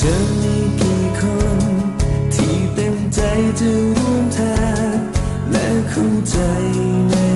เธอมีกี่คน ที่เต็มใจจะร่วมทางและเข้าใจใน